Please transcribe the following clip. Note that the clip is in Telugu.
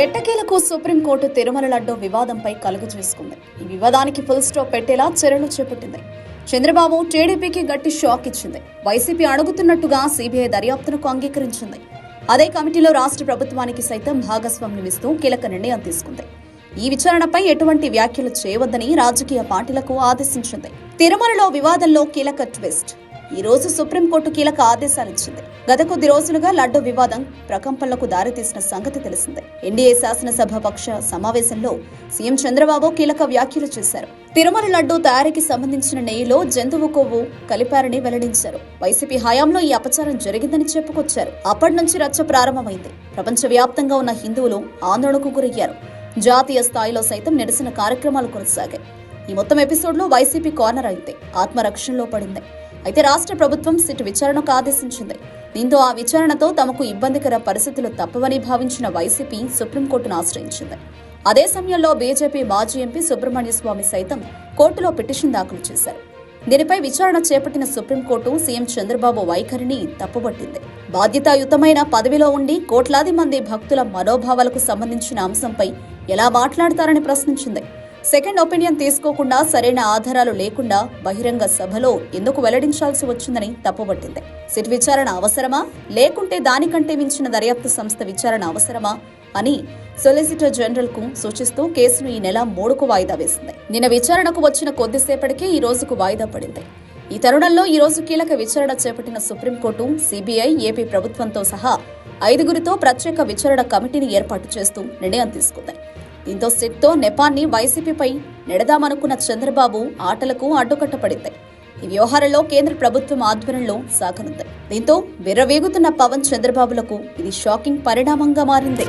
ఎట్టకేలకు సుప్రీంకోర్టు తిరుమల లడ్డు వివాదంపై కలుగు చేసుకుంది. ఈ వివాదానికి ఫుల్ స్టాప్ పెట్టేలా చర్యలు చేపట్టింది. చంద్రబాబు టీడీపీకి గట్టి షాక్ ఇచ్చింది. వైసీపీ అడుగుతున్నట్టుగా సీబీఐ దర్యాప్తునకు అంగీకరించింది. అదే కమిటీలో రాష్ట్ర ప్రభుత్వానికి సైతం భాగస్వామ్యం ఇస్తూ కీలక నిర్ణయం తీసుకుంది. ఈ విచారణపై ఎటువంటి వ్యాఖ్యలు చేయవద్దని రాజకీయ పార్టీలకు ఆదేశించింది. తిరుమలలో వివాదంలో కీలక ట్విస్ట్. ఈ రోజు సుప్రీంకోర్టు కీలక ఆదేశాలు ఇచ్చింది గత కొద్ది రోజులుగా లడ్డు వివాదం ప్రకంపనలకు దారితీసిన సంగతి తెలిసిందే. ఎన్డీఏ శాసనసభ పక్ష సమావేశంలో సీఎం చంద్రబాబు కీలక వ్యాఖ్యలు చేశారు. తిరుమల లడ్డు తయారీకి సంబంధించిన నెయ్యిలో జంతువు కొవ్వు కలిపారని వెల్లడించారు. వైసీపీ హయాంలో ఈ అపచారం జరిగిందని చెప్పుకొచ్చారు. అప్పటి నుంచి రచ్చ ప్రారంభమైంది. ప్రపంచవ్యాప్తంగా ఉన్న హిందువులు ఆందోళనకు గురయ్యారు. జాతీయ స్థాయిలో సైతం నిరసన కార్యక్రమాలు కొనసాగాయి. ఈ మొత్తం ఎపిసోడ్లో వైసీపీ కార్నర్ అయితే ఆత్మరక్షణలో పడింది. అయితే రాష్ట్ర ప్రభుత్వం సిట్ విచారణకు ఆదేశించింది. దీంతో ఆ విచారణతో తమకు ఇబ్బందికర పరిస్థితులు తప్పవని భావించిన వైసీపీ సుప్రీంకోర్టును ఆశ్రయించింది. అదే సమయంలో బీజేపీ మాజీ ఎంపీ సుబ్రహ్మణ్య స్వామి సైతం కోర్టులో పిటిషన్ దాఖలు చేశారు. దీనిపై విచారణ చేపట్టిన సుప్రీంకోర్టు సీఎం చంద్రబాబు వైఖరిని తప్పుబట్టింది. బాధ్యతాయుతమైన పదవిలో ఉండి కోట్లాది మంది భక్తుల మనోభావాలకు సంబంధించిన అంశంపై ఎలా మాట్లాడతారని ప్రశ్నించింది. సెకండ్ ఒపీనియన్ తీసుకోకుండా సరైన ఆధారాలు లేకుండా బహిరంగ సభలో ఎందుకు వెల్లడించాల్సి వచ్చిందని తప్పుబట్టింది. సిట్ విచారణ అవసరమా? లేకుంటే దానికంటే మించిన దర్యాప్తు సంస్థ విచారణ అవసరమా? అని సొలిసిటర్ జనరల్కు సూచిస్తూ కేసును ఈ నెల మూడుకు వాయిదా వేసింది. నిన్న విచారణకు వచ్చిన కొద్దిసేపటికే ఈ రోజుకు వాయిదా పడింది. ఈ తరుణంలో ఈ రోజు కీలక విచారణ చేపట్టిన సుప్రీంకోర్టు సిబిఐ ఏపీ ప్రభుత్వంతో సహా ఐదుగురితో ప్రత్యేక విచారణ కమిటీని ఏర్పాటు చేస్తూ నిర్ణయం తీసుకుంది. దీంతో సిట్తో నెపాన్ని వైసీపీపై నెడదామనుకున్న చంద్రబాబు ఆటలకు అడ్డుకట్టపడింది ఈ వ్యవహారంలో కేంద్ర ప్రభుత్వం ఆధ్వర్యంలో సాగనుంది. దీంతో విర్రవేగుతున్న పవన్ చంద్రబాబులకు ఇది షాకింగ్ పరిణామంగా మారింది.